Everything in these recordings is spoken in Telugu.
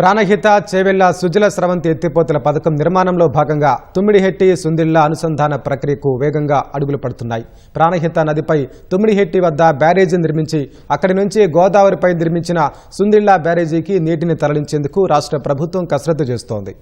ప్రాణహిత చేవెళ్ళ సుజల స్రవంతి ఎత్తిపోతల పథకం నిర్మాణంలో భాగంగా తుమ్మిడిహెట్టి సుందిళ్ళ అనుసంధాన ప్రక్రియకు వేగంగా అడుగులు పడుతున్నాయి. ప్రాణహిత నదిపై తుమ్మిడిహెట్టి వద్ద బ్యారేజీ నిర్మించి అక్కడి నుంచి గోదావరిపై నిర్మించిన సుందిళ్ళ బ్యారేజీకి నీటిని తరలించేందుకు రాష్ట్ర ప్రభుత్వం కసరత్తు చేస్తోంది.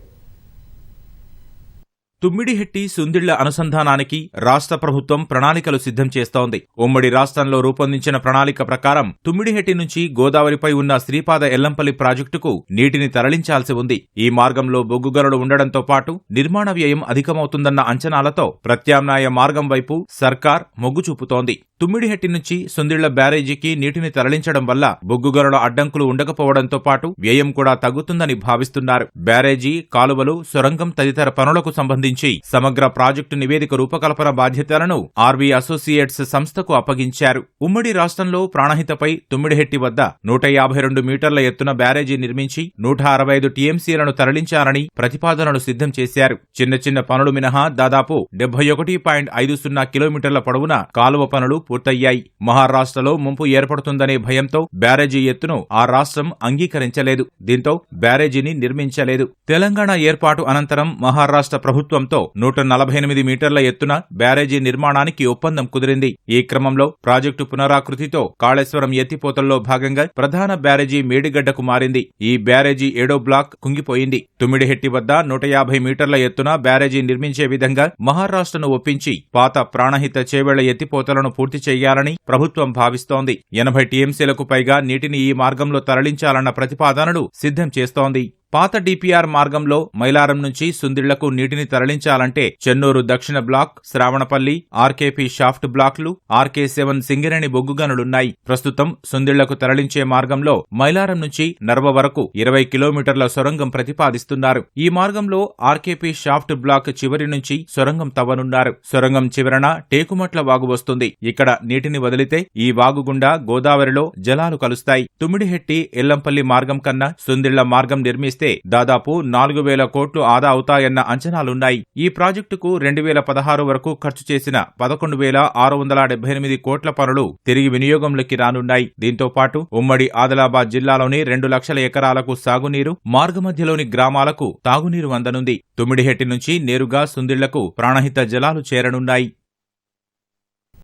తుమ్మిడిహెట్టి సుందిళ్ళ అనుసంధానానికి రాష్ట్ర ప్రభుత్వం ప్రణాళికలు సిద్ధం చేస్తోంది. ఉమ్మడి రాష్ట్రంలో రూపొందించిన ప్రణాళిక ప్రకారం తుమ్మిడిహెట్టి నుంచి గోదావరిపై ఉన్న శ్రీపాద ఎల్లంపల్లి ప్రాజెక్టుకు నీటిని తరలించాల్సి ఉంది. ఈ మార్గంలో బొగ్గుగనులు ఉండడంతో పాటు నిర్మాణ వ్యయం అధికమవుతుందన్న అంచనాలతో ప్రత్యామ్నాయ మార్గం వైపు సర్కార్ మొగ్గు చూపుతోంది. తుమ్మిడిహెట్టి నుంచి సుందిళ్ళ బ్యారేజీకి నీటిని తరలించడం వల్ల బొగ్గుగనుల అడ్డంకులు ఉండకపోవడంతో పాటు వ్యయం కూడా తగ్గుతుందని భావిస్తున్నారు. బ్యారేజీ కాలువలు సొరంగం తదితర పనులకు సంబంధించి సమగ్ర ప్రాజెక్టు నివేదిక రూపకల్పన బాధ్యతలను ఆర్వీ అసోసియేట్స్ సంస్థకు అప్పగించారు. ఉమ్మడి రాష్ట్రంలో ప్రాణహితపై తుమ్మిడిహెట్టి వద్ద నూట యాభై రెండు మీటర్ల ఎత్తున బ్యారేజీ నిర్మించి నూట అరవై ఐదు టీఎంసీలను తరలించాలని ప్రతిపాదనలు సిద్ధం చేశారు. చిన్న చిన్న పనులు మినహా దాదాపు డెబ్బై ఒకటి పాయింట్ ఐదు సున్నా కిలోమీటర్ల పొడవున కాలువ పనులు పూర్తయ్యాయి. మహారాష్ట్రలో ముంపు ఏర్పడుతుందనే భయంతో బ్యారేజీ ఎత్తును ఆ రాష్ట్రం అంగీకరించలేదు. దీంతో బ్యారేజీని నిర్మించలేదు. తెలంగాణ ఏర్పాటు అనంతరం మహారాష్ట్ర ప్రభుత్వంతో నూట నలభై ఎనిమిది మీటర్ల ఎత్తున బ్యారేజీ నిర్మాణానికి ఒప్పందం కుదిరింది. ఈ క్రమంలో ప్రాజెక్టు పునరాకృతితో కాళేశ్వరం ఎత్తిపోతల్లో భాగంగా ప్రధాన బ్యారేజీ మేడిగడ్డకు మారింది. ఈ బ్యారేజీ ఏడో బ్లాక్ కుంగిపోయింది. తుమ్మిడిహెట్టి వద్ద నూట యాభై మీటర్ల ఎత్తున బ్యారేజీ నిర్మించే విధంగా మహారాష్ట్రను ఒప్పించి పాత ప్రాణహిత చేవేళ్ళ ఎత్తిపోతలను పూర్తి చేయాలని ప్రభుత్వం భావిస్తోంది. ఎనభై టీఎంసీలకు పైగా నీటిని ఈ మార్గంలో తరలించాలన్న ప్రతిపాదనలు సిద్ధం చేస్తోంది. పాత డిపిఆర్ మార్గంలో మైలారం నుంచి సుందిళ్ళకు నీటిని తరలించాలంటే చెన్నూరు దక్షిణ బ్లాక్ శ్రావణపల్లి ఆర్కేపీ షాఫ్ట్ బ్లాక్లు ఆర్కే సెవెన్ సింగిరేణి బొగ్గు గనులున్నాయి ప్రస్తుతం సుందిళ్ళకు తరలించే మార్గంలో మైలారం నుంచి నర్వ వరకు ఇరవై కిలోమీటర్ల సొరంగం ప్రతిపాదిస్తున్నారు. ఈ మార్గంలో ఆర్కేపీ షాఫ్ట్ బ్లాక్ చివరి నుంచి సొరంగం తవ్వనున్నారు. సొరంగం చివరన టేకుమట్ల వాగు వస్తుంది. ఇక్కడ నీటిని వదిలితే ఈ వాగు గుండా గోదావరిలో జలాలు కలుస్తాయి. తుమ్మిడిహెట్టి ఎల్లంపల్లి మార్గం కన్నా సుందిళ్ళ మార్గం నిర్మిస్తారు చేస్తే దాదాపు నాలుగు వేల కోట్లు ఆదా అవుతాయన్న అంచనాలున్నాయి. ఈ ప్రాజెక్టుకు రెండు వేల పదహారు వరకు ఖర్చు చేసిన పదకొండు వేల ఆరు వందల డెబ్బై ఎనిమిది కోట్ల పనులు తిరిగి వినియోగంలోకి రానున్నాయి. దీంతో పాటు ఉమ్మడి ఆదిలాబాద్ జిల్లాలోని రెండు లక్షల ఎకరాలకు సాగునీరు మార్గమధ్యలోని గ్రామాలకు తాగునీరు అందనుంది. తుమ్మిడిహెట్టి నుంచి నేరుగా సుందిళ్ళకు ప్రాణహిత జలాలు చేరనున్నాయి.